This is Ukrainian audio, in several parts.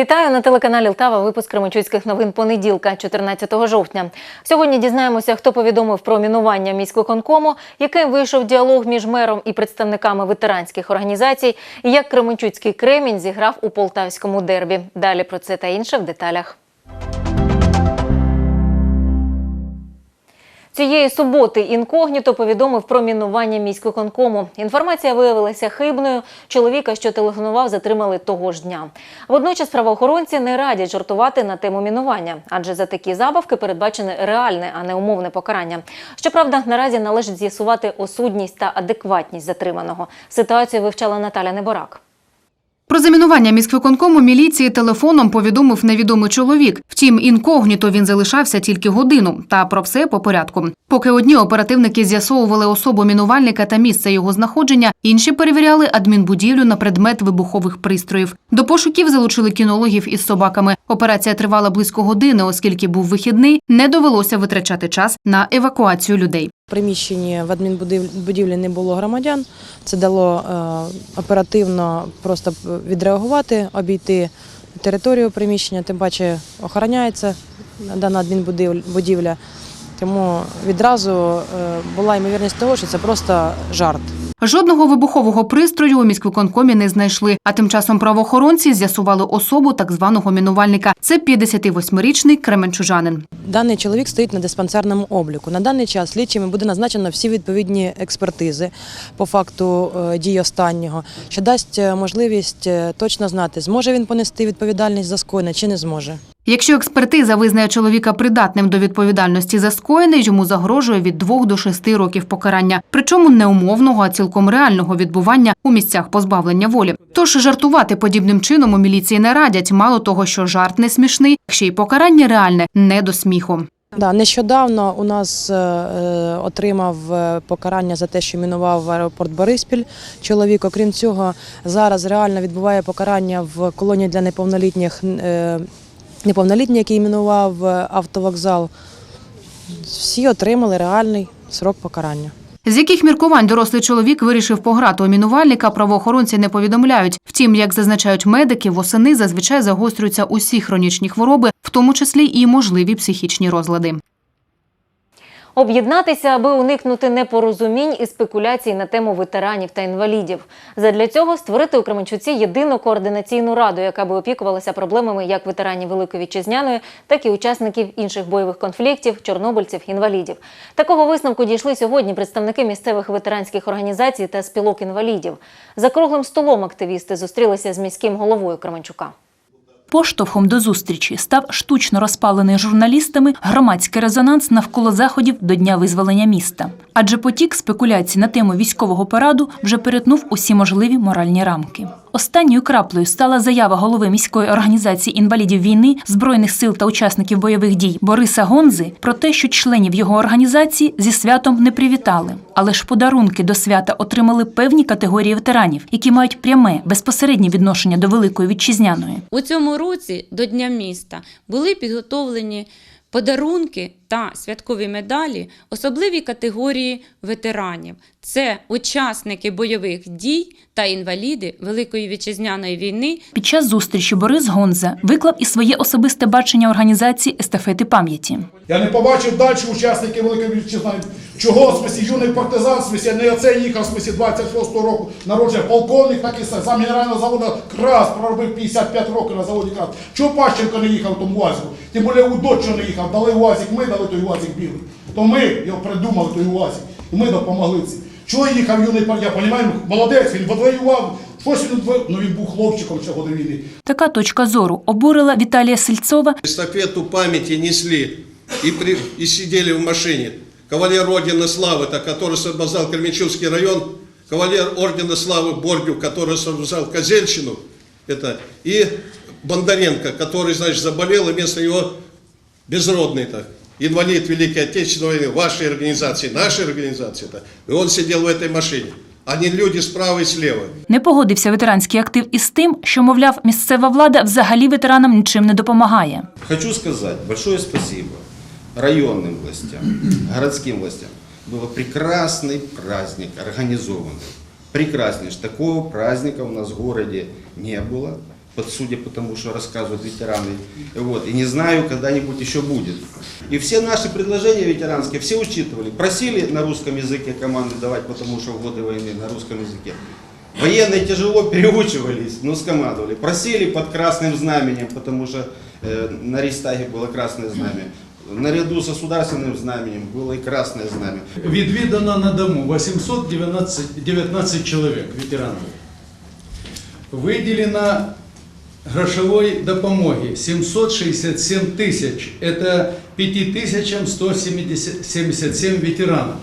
Вітаю на телеканалі Лтава. Випуск Кременчуцьких новин понеділка, 14 жовтня. Сьогодні дізнаємося, хто повідомив про мінування міськвиконкому, яким вийшов діалог між мером і представниками ветеранських організацій, і як Кременчуцький кремінь зіграв у полтавському дербі. Далі про це та інше в деталях. Цієї суботи інкогніто повідомив про мінування міськвиконкому. Інформація виявилася хибною. Чоловіка, що телефонував, затримали того ж дня. Водночас правоохоронці не радять жартувати на тему мінування, адже за такі забавки передбачене реальне, а не умовне покарання. Щоправда, наразі належить з'ясувати осудність та адекватність затриманого. Ситуацію вивчала Наталя Неборак. Про замінування міськвиконкому міліції телефоном повідомив невідомий чоловік. Втім, інкогніто він залишався тільки годину. Та про все по порядку. Поки одні оперативники з'ясовували особу мінувальника та місце його знаходження, інші перевіряли адмінбудівлю на предмет вибухових пристроїв. До пошуків залучили кінологів із собаками. Операція тривала близько години, оскільки був вихідний, не довелося витрачати час на евакуацію людей. В приміщенні в адмінбудівлі не було громадян. Це дало е, оперативно просто відреагувати, обійти територію приміщення, тим паче охороняється дана адмінбудівля. Тому відразу е, була ймовірність того, що це просто жарт. Жодного вибухового пристрою у міськвиконкомі не знайшли. А тим часом правоохоронці з'ясували особу так званого мінувальника. Це 58-річний кременчужанин. Даний чоловік стоїть на диспансерному обліку. На даний час слідчими буде назначено всі відповідні експертизи по факту е, дії останнього, що дасть е, можливість е, точно знати, зможе він понести відповідальність за скоєне чи не зможе. Якщо експертиза визнає чоловіка придатним до відповідальності за скоєне, йому загрожує від 2 до 6 років покарання, причому не умовного, а цілком реального відбування у місцях позбавлення волі. Тож жартувати подібним чином у міліції не радять. Мало того, що жарт не смішний, ще й покарання реальне не до сміху. Да, нещодавно у нас е, е, отримав е, покарання за те, що мінував аеропорт Бориспіль. Чоловік, окрім цього, зараз реально відбуває покарання в колонії для неповнолітніх, неповнолітній, який мінував е, автовокзал. Всі отримали реальний срок покарання. З яких міркувань дорослий чоловік вирішив пограти у мінувальника, правоохоронці не повідомляють. Втім, як зазначають медики, восени зазвичай загострюються усі хронічні хвороби, в тому числі і можливі психічні розлади. Об'єднатися, аби уникнути непорозумінь і спекуляцій на тему ветеранів та інвалідів. Задля цього створити у Кременчуці єдину координаційну раду, яка би опікувалася проблемами як ветеранів Великої Вітчизняної, так і учасників інших бойових конфліктів, чорнобильців, інвалідів. Такого висновку дійшли сьогодні представники місцевих ветеранських організацій та спілок інвалідів. За круглим столом активісти зустрілися з міським головою Кременчука. Поштовхом до зустрічі став штучно розпалений журналістами громадський резонанс навколо заходів до Дня визволення міста. Адже потік спекуляцій на тему військового параду вже перетнув усі можливі моральні рамки. Останньою краплею стала заява голови міської організації інвалідів війни, збройних сил та учасників бойових дій Бориса Гонзи про те, що членів його організації зі святом не привітали. Але ж подарунки до свята отримали певні категорії ветеранів, які мають пряме безпосереднє відношення до великої вітчизняної. У цьому році до Дня міста були підготовлені подарунки та святкові медалі особливій категорії ветеранів. Це учасники бойових дій та інваліди Великої вітчизняної війни, Під час зустрічі Борис Гонза виклав і своє особисте бачення організації естафети пам'яті. Я не побачив далі учасників Великої Вітчизняної. Чого, в смислі, юний партизан, в смислі, не оце їхав, в смислі, 26-го року народження, полковник такий сам, сам генерального заводу Крас проробив 55 років на заводі Крас. Чого Пащенко не їхав тому УАЗику? Тим більше у дочу не їхав, дали УАЗик, ми дали той УАЗик білий. То ми його придумали, той УАЗик, і ми допомогли цим. Чого їхав юний партизан? Я розумію, молодець, він подвоював, щось він, подвоював. ну він був хлопчиком ще до війни. Така точка зору обурила Віталія Сельцова Эстафету памяти несли и, при, и сидели в машине. Кавалер Ордена Славы, это, который освобождал Кременчугский район, кавалер Ордена Славы Бордю, который освобождал Козельщину, это, и Бондаренко, который, значит, заболел, и вместо него безродный так, инвалид Великой Отечественной войны, вашей организации, нашей организации, -то, и он сидел в этой машине. Они люди справа и слева. не погодився ветеранський актив із тим, що, мовляв, місцева влада взагалі ветеранам нічим не допомагає. Хочу сказать большое спасибо районным властям, городским властям. Был прекрасный праздник организованный. Прекрасный. Такого праздника у нас в городе не было. под судя по тому, что рассказывают ветераны. Вот. И не знаю, когда-нибудь еще будет. И все наши предложения ветеранские, все учитывали. Просили на русском языке команды давать, потому что в годы войны на русском языке. Военные тяжело переучивались, но скомандовали. Просили под красным знаменем, потому что э, на Рейхстаге было красное знамя. Наряду с государственным знаменем было и красное знамя. Відвідано на дому 819 19 чоловік ветеранів. Виділено грошової допомоги 767 тисяч. Це 5177 ветеранів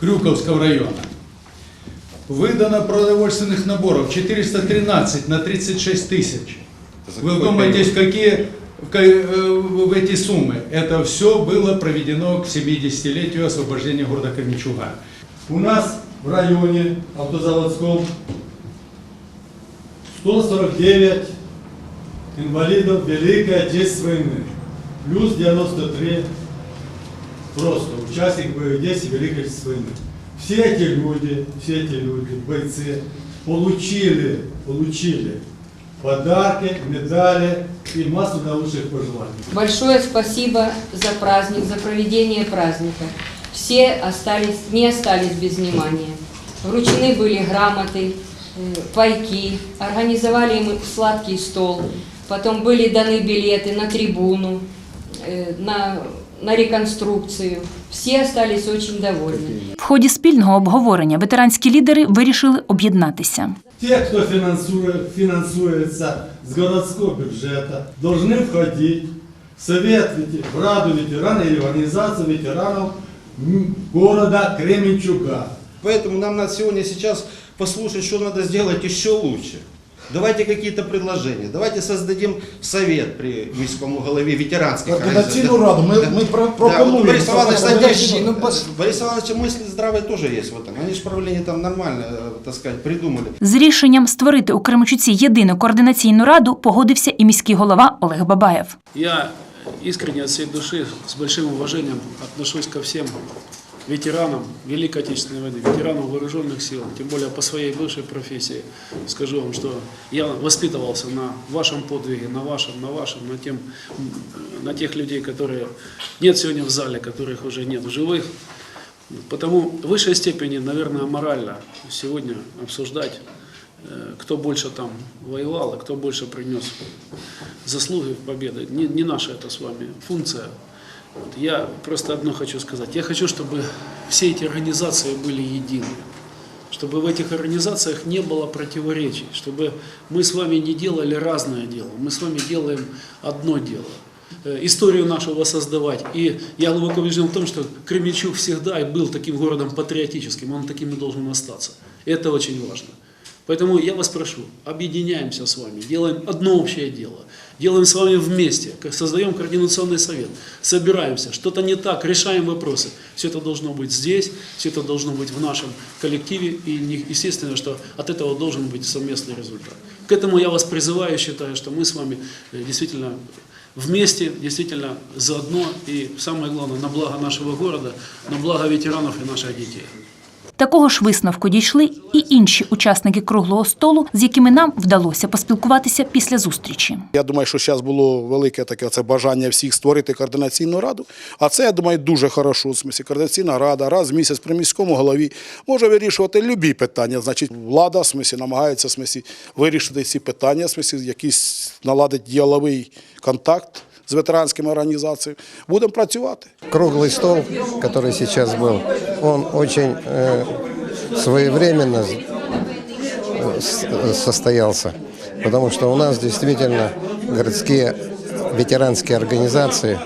Крюковського району. Видано продовольственных наборов 413 на 36 тысяч. Вы думаете, какие в ка- э, в эти суммы? Это все было проведено к 70-летию освобождения города Кременчуга. У нас в районе автозаводском 149 инвалидов Великой Отечественной плюс 93 просто участник боевых действий Великой Отечественной. Все эти люди, все эти люди, бойцы, получили, получили подарки, медали и массу наилучших пожеланий. Большое спасибо за праздник, за проведение праздника. Все остались, не остались без внимания. Вручены были грамоты, пайки, организовали им сладкий стол, потом были даны билеты на трибуну, э, на, на реконструкцию. Все остались очень довольны. В ході спільного обговорення ветеранські лідери вирішили об'єднатися. Те, кто финансует, финансуется с городского бюджета, должны входить в Совет вете- в Раду ветеранов или в Организацию ветеранов м, города Кременчуга. Поэтому нам надо сегодня сейчас послушать, что надо сделать еще лучше. Давайте какие-то предложения. Давайте создадим совет при міському голові ветеранських Координаційну раду. Ми, ми про- Да, вот пропонуємо. Борис Иванович, Координаційну надеюсь, раду. Борис Иванович, мысли здравые тоже есть в этом. Они же правление там нормально, э, так сказать, придумали. З рішенням створити у Кременчуці єдину координаційну раду погодився і міський голова Олег Бабаєв. Я искренне от всей души, с большим уважением отношусь ко всем ветеранам Великой Отечественной войны, ветеранам вооруженных сил, тем более по своей бывшей профессии. Скажу вам, что я воспитывался на вашем подвиге, на вашем, на вашем, на, тем, на тех людей, которые нет сегодня в зале, которых уже нет в живых. Потому в высшей степени, наверное, морально сегодня обсуждать, э, кто больше там воевал, а кто больше принес заслуги победы. Не, не наша это с вами функция. Вот Я просто одно хочу сказать. Я хочу, чтобы все эти организации были едины. Чтобы в этих организациях не было противоречий. Чтобы мы с вами не делали разное дело. Мы с вами делаем одно дело. Э, Историю нашу воссоздавать. И я глубоко убежден в том, что Кременчуг всегда и был таким городом патриотическим. Он таким и должен остаться. Это очень важно. Поэтому я вас прошу, объединяемся с вами, делаем одно общее дело, делаем с вами вместе, создаем координационный совет, собираемся, что-то не так, решаем вопросы. Все это должно быть здесь, все это должно быть в нашем коллективе, и естественно, что от этого должен быть совместный результат. К этому я вас призываю, считаю, что мы с вами э, действительно вместе, действительно заодно, и самое главное, на благо нашего города, на благо ветеранов и наших детей. Такого ж висновку дійшли і інші учасники круглого столу, з якими нам вдалося поспілкуватися після зустрічі. Я думаю, що зараз було велике таке це бажання всіх створити координаційну раду. А це, я думаю, дуже хорошо. В смислі, координаційна рада раз в місяць при міському голові може вирішувати любі питання. Значить, влада в смислі, намагається в смислі, вирішити ці питання, в смислі, якийсь наладить діаловий контакт з ветеранськими організаціями. Будемо працювати. Круглый стол, который сейчас был, он очень э, своевременно э, с- э, состоялся, потому что у нас действительно городские ветеранские организации,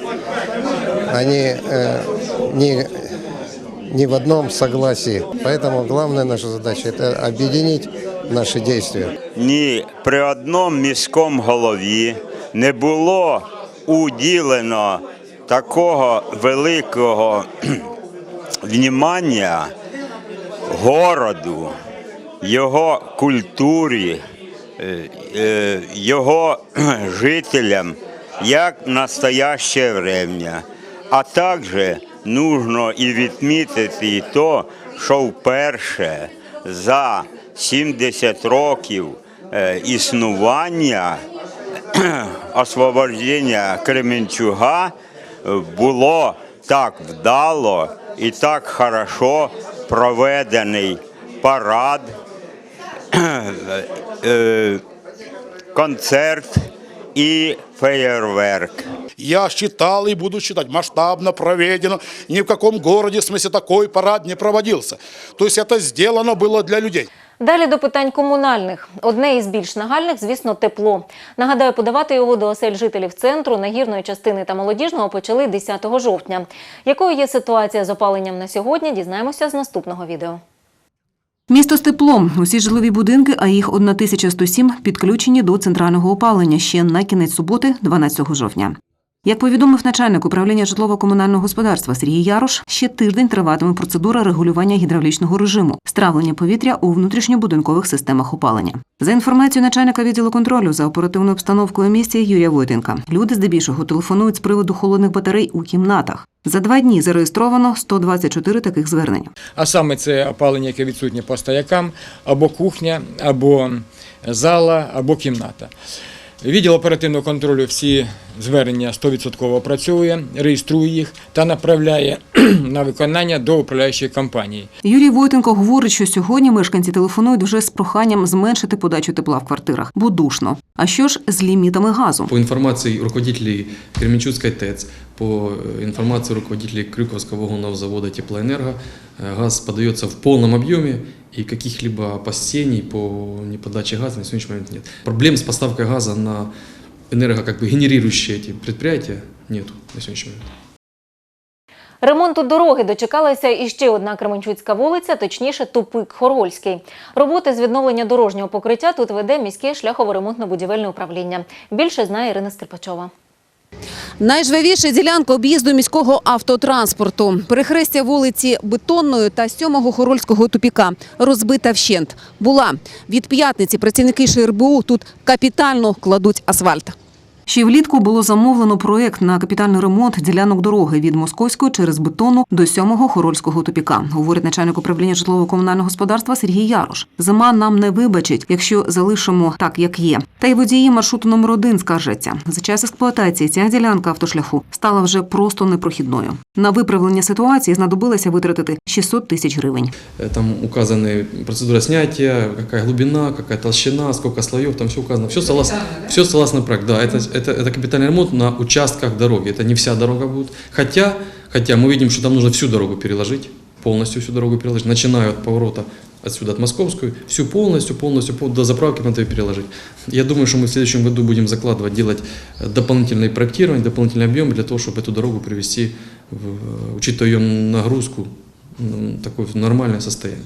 они э, не, не в одном согласии. Поэтому главная наша задача – это объединить наши действия. ні при одному міському голові не було Уділено такого великого кхм, внімання городу, його культурі, е, е, його жителям, як настояще время. А також нужно і відмітити то, що вперше за 70 років е, існування освобождення Кременчуга е, було так вдало і так хорошо проведений парад, е, концерт і феєрверк. Я считал и буду считать, масштабно проведено. Ни в каком городе, в смысле, такой парад не проводился. То есть это сделано было для людей. Далі до питань комунальних. Одне із більш нагальних, звісно, тепло. Нагадаю, подавати його до осель жителів центру, нагірної частини та молодіжного почали 10 жовтня. Якою є ситуація з опаленням на сьогодні, дізнаємося з наступного відео. Місто з теплом. Усі житлові будинки, а їх 1107, підключені до центрального опалення ще на кінець суботи, 12 жовтня. Як повідомив начальник управління житлово-комунального господарства Сергій Ярош, ще тиждень триватиме процедура регулювання гідравлічного режиму, стравлення повітря у внутрішньобудинкових системах опалення. За інформацією начальника відділу контролю за оперативною обстановкою місті Юрія Войтенка, люди здебільшого телефонують з приводу холодних батарей у кімнатах. За два дні зареєстровано 124 таких звернень. А саме це опалення, яке відсутнє по стоякам, або кухня, або зала, або кімната. Відділ оперативного контролю всі звернення 100% працює, реєструє їх та направляє на виконання до управляючої компанії. Юрій Войтенко говорить, що сьогодні мешканці телефонують вже з проханням зменшити подачу тепла в квартирах, бо душно. А що ж з лімітами газу? По информации руководителей Кременчугской ТЭЦ, по э, информации руководителей Крюковского вагонного завода «Теплоэнерго», э, газ подается в полном объеме, и каких-либо опасений по неподаче газа на сегодняшний момент нет. Проблем с поставкой газа на энерго, как бы генерирующие эти предприятия нету на сегодняшний момент. Ремонту дороги дочекалася і ще одна Кременчуцька вулиця, точніше тупик Хорольський. Роботи з відновлення дорожнього покриття тут веде міське шляхово-ремонтно-будівельне управління. Більше знає Ірина Скрипачова. Найжвавіша ділянка об'їзду міського автотранспорту. Перехрестя вулиці Бетонної та 7-го Хорольського тупіка. Розбита вщент. Була. Від п'ятниці працівники ШРБУ тут капітально кладуть асфальт. Ще влітку було замовлено проект на капітальний ремонт ділянок дороги від Московської через бетону до 7-го Хорольського тупіка, говорить начальник управління житлово-комунального господарства Сергій Ярош. Зима нам не вибачить, якщо залишимо так, як є. Та й водії маршруту номер один скаржаться. За час експлуатації ця ділянка автошляху стала вже просто непрохідною. На виправлення ситуації знадобилося витратити 600 тисяч гривень. Э, Там указаны процедура снятия, какая глубина, какая толщина, сколько слоев, там все указано. Все согласно, все согласно проекту. Да, это, это, это капитальный ремонт на участках дороги. Это не вся дорога будет. Хотя, хотя мы видим, что там нужно всю дорогу переложить, полностью всю дорогу переложить, начиная от поворота отсюда, от Московской, всю полностью, полностью, пол- до заправки надо ее переложить. Я думаю, что мы в следующем году будем закладывать, делать э, дополнительные проектирования, дополнительные объемы для того, чтобы эту дорогу привести, в, э, учитывая ее нагрузку, м, такое в нормальное состояние.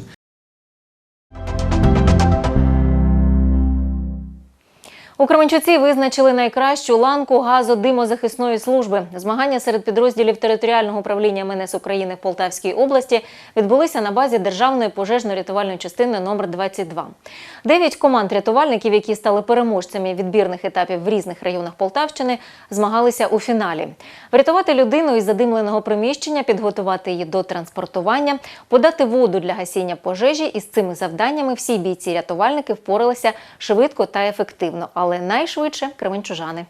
У Кременчуці визначили найкращу ланку газодимозахисної служби. Змагання серед підрозділів територіального управління МНС України в Полтавській області відбулися на базі Державної пожежно-рятувальної частини номер 22 Дев'ять команд рятувальників, які стали переможцями відбірних етапів в різних районах Полтавщини, змагалися у фіналі. Врятувати людину із задимленого приміщення, підготувати її до транспортування, подати воду для гасіння пожежі. Із цими завданнями всі бійці-рятувальники впоралися швидко та ефективно, але найшвидше кременчужани.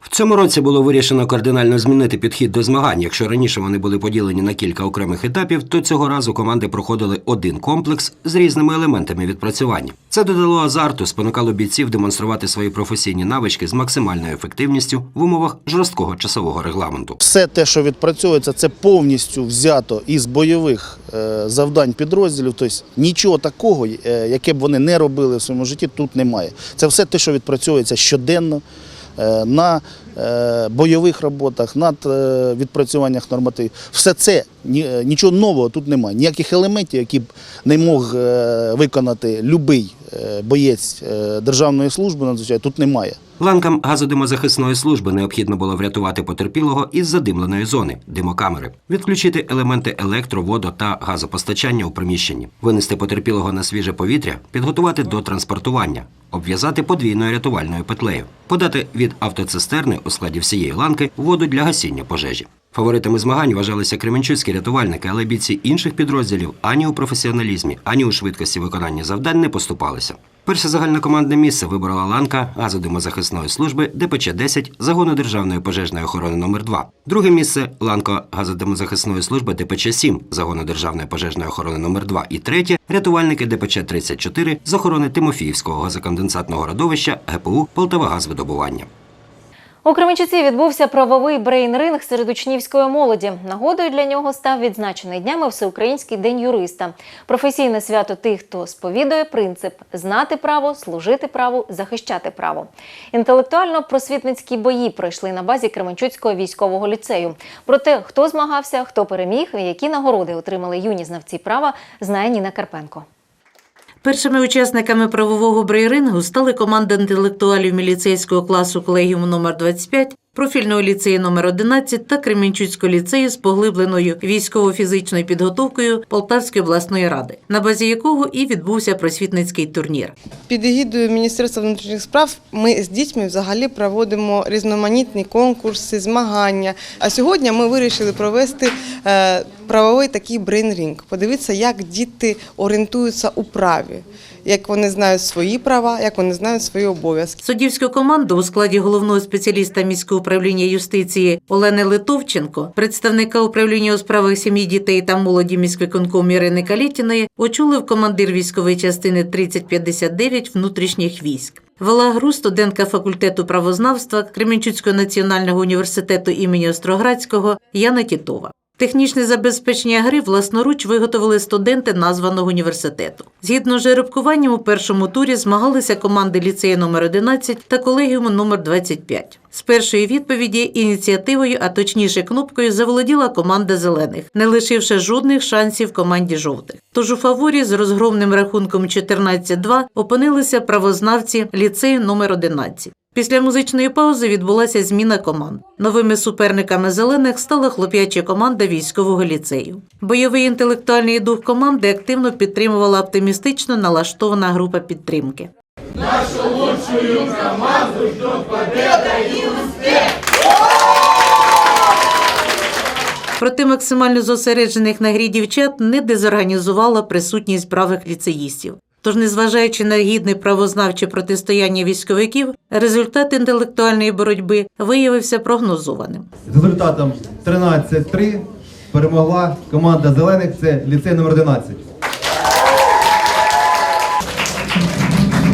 В цьому році було вирішено кардинально змінити підхід до змагань. Якщо раніше вони були поділені на кілька окремих етапів, то цього разу команди проходили один комплекс з різними елементами відпрацювання. Це додало азарту, спонукало бійців демонструвати свої професійні навички з максимальною ефективністю в умовах жорсткого часового регламенту. Все те, що відпрацьовується, це повністю взято із бойових е, завдань підрозділів. Тобто нічого такого, е, яке б вони не робили в своєму житті, тут немає. Це все те, що відпрацьовується щоденно на е, бойових роботах, над е, відпрацюваннях нормативів. Все це е, нічого нового тут немає. Ніяких елементів, які б не мог е, виконати будь-який боєць е, державної служби, надзвичайно, тут немає. Ланкам газодимозахисної служби необхідно було врятувати потерпілого із задимленої зони димокамери, відключити елементи електро, водо та газопостачання у приміщенні, винести потерпілого на свіже повітря, підготувати до транспортування, обв'язати подвійною рятувальною петлею, подати від автоцистерни у складі всієї ланки воду для гасіння пожежі. Фаворитами змагань вважалися кременчуцькі рятувальники, але бійці інших підрозділів ані у професіоналізмі, ані у швидкості виконання завдань не поступалися. Перше загальнокомандне місце виборола ланка газодимозахисної служби ДПЧ-10 загону Державної пожежної охорони номер 2 Друге місце ланка газодимозахисної служби ДПЧ-7 загону Державної пожежної охорони номер 2 І третє рятувальники ДПЧ-34 з охорони Тимофіївського газоконденсатного родовища ГПУ Полтавагазвидобування. У Кременчуці відбувся правовий брейн-ринг серед учнівської молоді. Нагодою для нього став відзначений днями Всеукраїнський день юриста. Професійне свято тих, хто сповідує принцип знати право, служити праву, захищати право. Інтелектуально-просвітницькі бої пройшли на базі Кременчуцького військового ліцею. Про те, хто змагався, хто переміг і які нагороди отримали юні знавці права, знає Ніна Карпенко. Першими учасниками правового брейрингу стали команда інтелектуалів міліцейського класу колегіуму номер 25 профільного ліцею номер 11 та Кремінчуцького ліцею з поглибленою військово-фізичною підготовкою Полтавської обласної ради, на базі якого і відбувся просвітницький турнір. Під егідою Міністерства внутрішніх справ ми з дітьми взагалі проводимо різноманітні конкурси, змагання. А сьогодні ми вирішили провести е, правовий такий брейн-рінг, подивитися, як діти орієнтуються у праві, як вони знають свої права, як вони знають свої обов'язки. Суддівську команду у складі головного спеціаліста міського управління юстиції Олени Литовченко, представника управління у справах сім'ї, дітей та молоді міськвиконкому Ірини Калітіної очолив командир військової частини 3059 внутрішніх військ. Вела гру студентка факультету правознавства Кременчуцького національного університету імені Остроградського Яна Тітова. Технічне забезпечення гри власноруч виготовили студенти названого університету. Згідно з жеребкуванням у першому турі змагалися команди ліцею номер 11 та колегіуму номер 25. З першої відповіді ініціативою, а точніше кнопкою, заволоділа команда зелених, не лишивши жодних шансів команді жовтих. Тож у фаворі з розгромним рахунком 14-2 опинилися правознавці ліцею номер 11. Після музичної паузи відбулася зміна команд. Новими суперниками зелених стала хлоп'яча команда військового ліцею. Бойовий інтелектуальний дух команди активно підтримувала оптимістично налаштована група підтримки. Нашу лучшую команду ждет победа и успех! Проте максимально зосереджених на грі дівчат не дезорганізувала присутність бравих ліцеїстів. Тож, незважаючи на гідне правознавче протистояння військовиків, результат інтелектуальної боротьби виявився прогнозованим. З результатом 13-3 перемогла команда зелених, це ліцей номер 11.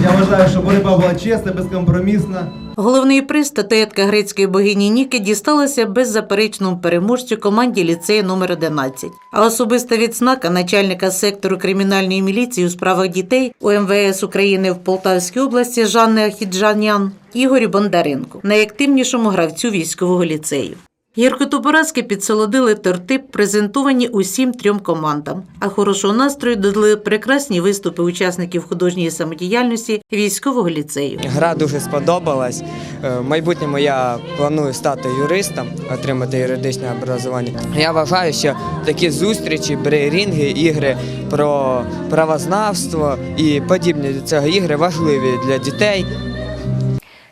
Я вважаю, що боротьба була чесна, безкомпромісна. Головний приз статуетка грецької богині Ніки дісталася беззаперечному переможцю команді ліцею номер 11 А особиста відзнака начальника сектору кримінальної міліції у справах дітей УМВС України в Полтавській області Жанни Ахіджанян Ігорю Бондаренку, найактивнішому гравцю військового ліцею. Гіркоту підсолодили торти, презентовані усім трьом командам. А хорошого настрою додали прекрасні виступи учасників художньої самодіяльності військового ліцею. Гра дуже сподобалась. Е, В майбутньому я планую стати юристом, отримати юридичне образування. Я вважаю, що такі зустрічі, брейрінги, ігри про правознавство і подібні до цього ігри важливі для дітей.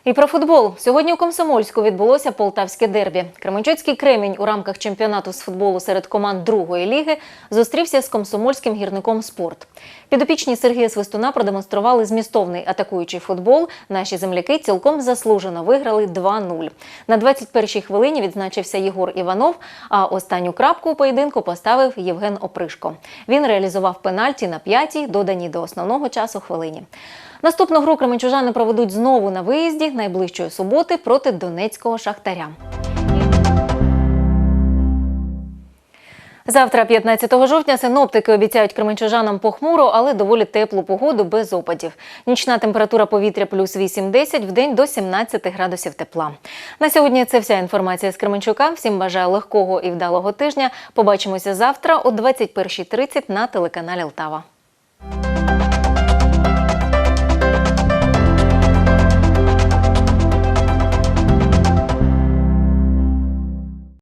І про футбол сьогодні у Комсомольську відбулося полтавське дербі. Кременчуцький кремінь у рамках чемпіонату з футболу серед команд другої ліги зустрівся з комсомольським гірником спорт. Підопічні Сергія Свистуна продемонстрували змістовний атакуючий футбол. Наші земляки цілком заслужено виграли 2-0. На 21-й хвилині відзначився Єгор Іванов. А останню крапку у поєдинку поставив Євген Опришко. Він реалізував пенальті на п'ятій, додані до основного часу хвилині. Наступну гру кременчужани проведуть знову на виїзді найближчої суботи проти донецького шахтаря. Завтра, 15 жовтня, синоптики обіцяють кременчужанам похмуру, але доволі теплу погоду без опадів. Нічна температура повітря плюс 8-10, в день до 17 градусів тепла. На сьогодні це вся інформація з Кременчука. Всім бажаю легкого і вдалого тижня. Побачимося завтра о 21.30 на телеканалі Лтава.